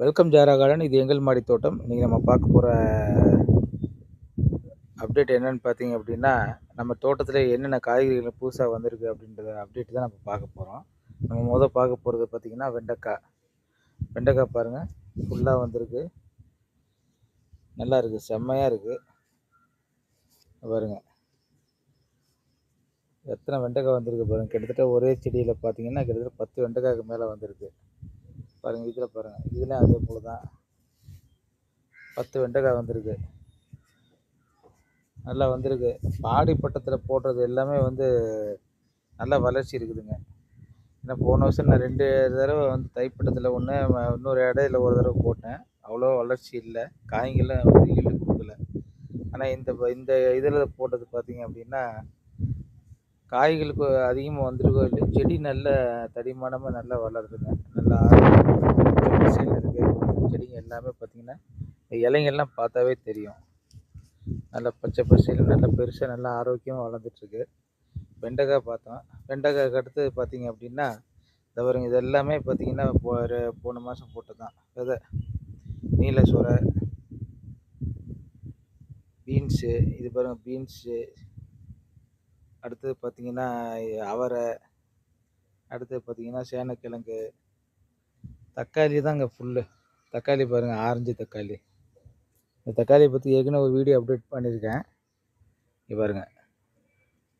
Welcome ஜாரா garden இது எங்கள் மாடி தோட்டம். இன்றைக்கி நம்ம பார்க்க போகிற அப்டேட் என்னென்னு பார்த்தீங்க அப்படின்னா நம்ம தோட்டத்தில் என்னென்ன காய்கறிகள் புதுசாக வந்திருக்கு அப்படின்றத அப்டேட் தான் நம்ம பார்க்க போகிறோம் நம்ம முதல் பார்க்க போகிறது பார்த்திங்கன்னா வெண்டைக்காய். வெண்டைக்காய் பாருங்கள் ஃபுல்லாக வந்திருக்கு. நல்லா இருக்குது செம்மையாக இருக்குது பாருங்க. எத்தனை வெண்டைக்காய் வந்திருக்கு பாருங்கள் கிட்டத்தட்ட ஒரே செடியில் பார்த்தீங்கன்னா கிட்டத்தட்ட பத்து வெண்டைக்காய்க்கு மேலே வந்திருக்கு. பாருங்கள் இதில் பாருங்கள் இதுலேயும் அதே போல் தான் பத்து வெண்டைக்காய் வந்திருக்கு. நல்லா வந்திருக்கு. பாடி பட்டத்தில் போடுறது எல்லாமே வந்து நல்லா வளர்ச்சி இருக்குதுங்க. ஏன்னா போன வருஷம் நான் ரெண்டு தடவை வந்து தைப்பட்டத்தில் ஒன்று இன்னொரு இடையில ஒரு தடவை போட்டேன். அவ்வளோ வளர்ச்சி இல்லை. காய்கெல்லாம் வந்து ஈல்டு கொடுக்கல. ஆனால் இந்த இந்த இதில் போட்டது பார்த்தீங்க அப்படின்னா காய்களுக்கு அதிகமாக வந்திருக்கோ இல்லை செடி நல்ல தடிமானமாக நல்லா வளருதுங்க. நல்லா பச்சை இருக்குது செடிங்க எல்லாமே பார்த்தீங்கன்னா இலைங்கள்லாம் இலைங்கெல்லாம் பார்த்தாவே தெரியும். நல்லா பச்சை பசையில் நல்லா பெருசாக நல்லா ஆரோக்கியமாக வளர்ந்துட்டுருக்கு. வெண்டைக்காய் பார்த்தோம். வெண்டைக்காய்க்கு அடுத்து பார்த்திங்க அப்படின்னா இந்த பாருங்க இது எல்லாமே பார்த்திங்கன்னா போ போன மாதம் போட்டு தான் விதை நீல சுரை பீன்ஸு இது பாருங்கள் பீன்ஸு அடுத்தது பார்த்தீங்கன்னா அவரை. அடுத்தது பார்த்திங்கன்னா சேனக்கிழங்கு. தக்காளி தாங்க ஃபுல்லு தக்காளி பாருங்கள் ஆரஞ்சு தக்காளி. இந்த தக்காளியை பற்றி ஏற்கனவே ஒரு வீடியோ அப்டேட் பண்ணியிருக்கேன். இங்கே பாருங்கள்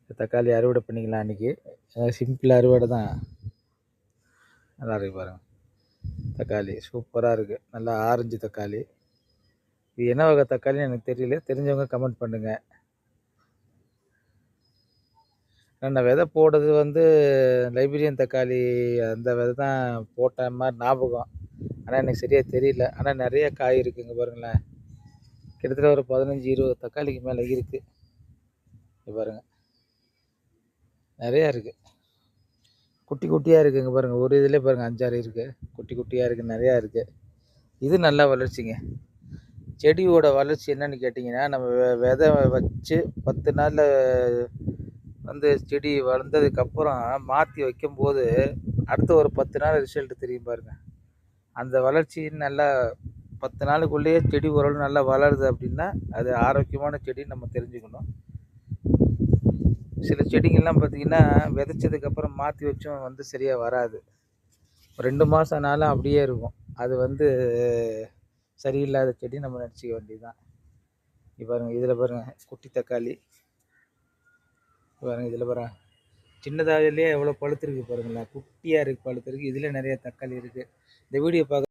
இந்த தக்காளி அறுவடை பண்ணிக்கலாம் அன்றைக்கி சிம்பிள் அறுவடை தான். நல்லா பாருங்கள் தக்காளி சூப்பராக இருக்குது நல்லா ஆரஞ்சு தக்காளி. இது என்ன வகை தக்காளின்னு எனக்கு தெரியல. தெரிஞ்சவங்க கமெண்ட் பண்ணுங்கள் நான் விதை போடுறது வந்து லைப்ரரியன் தக்காளி அந்த விதை தான் போட்ட மாதிரி ஞாபகம். ஆனால் எனக்கு சரியாக தெரியல. ஆனால் நிறைய காய் இருக்குதுங்க பாருங்களேன். கிட்டத்தட்ட ஒரு பதினஞ்சு இருபது தக்காளிக்கு மேலே இருக்குது இங்க பாருங்க. நிறையா இருக்குது குட்டி குட்டியாக இருக்குதுங்க பாருங்கள் ஒரு இதில் பாருங்கள் அஞ்சாறு இருக்குது குட்டி குட்டியாக இருக்குது நிறையா இருக்குது இது நல்லா வளர்ச்சிங்க. செடியோட வளர்ச்சி என்னன்னு கேட்டிங்கன்னா நம்ம வெ- விதை வச்சு பத்து நாளில் வந்து செடி வளர்ந்ததுக்கப்புறம் மாற்றி வைக்கும்போது அடுத்த ஒரு பத்து நாள் ரிசல்ட் தெரியும் பாருங்க. அந்த வளர்ச்சி நல்லா பத்து நாளுக்குள்ளேயே செடி ஓரளவு நல்லா வளருது அப்படின்னா அது ஆரோக்கியமான செடி நம்ம தெரிஞ்சுக்கணும். சில செடிங்கள்லாம் பார்த்திங்கன்னா விதைச்சதுக்கப்புறம் மாற்றி வச்சும் வந்து சரியாக வராது. ரெண்டு மாதம் நாளும் அப்படியே இருக்கும். அது வந்து சரியில்லாத செடி நம்ம நினச்சிக்க வேண்டியதுதான். இப்போ பாருங்கள் இதில் பாருங்கள் குட்டி தக்காளி. பாருங்கள் பாருங்க இதில் பாருங்க. சின்னதாகலேயே எவ்வளோ பழுத்திருக்கு பாருங்களேன். குட்டியாக இருக்குது பழுத்திருக்கு. இதில் நிறைய தக்காளி இருக்குது இந்த வீடியோ பார்க்க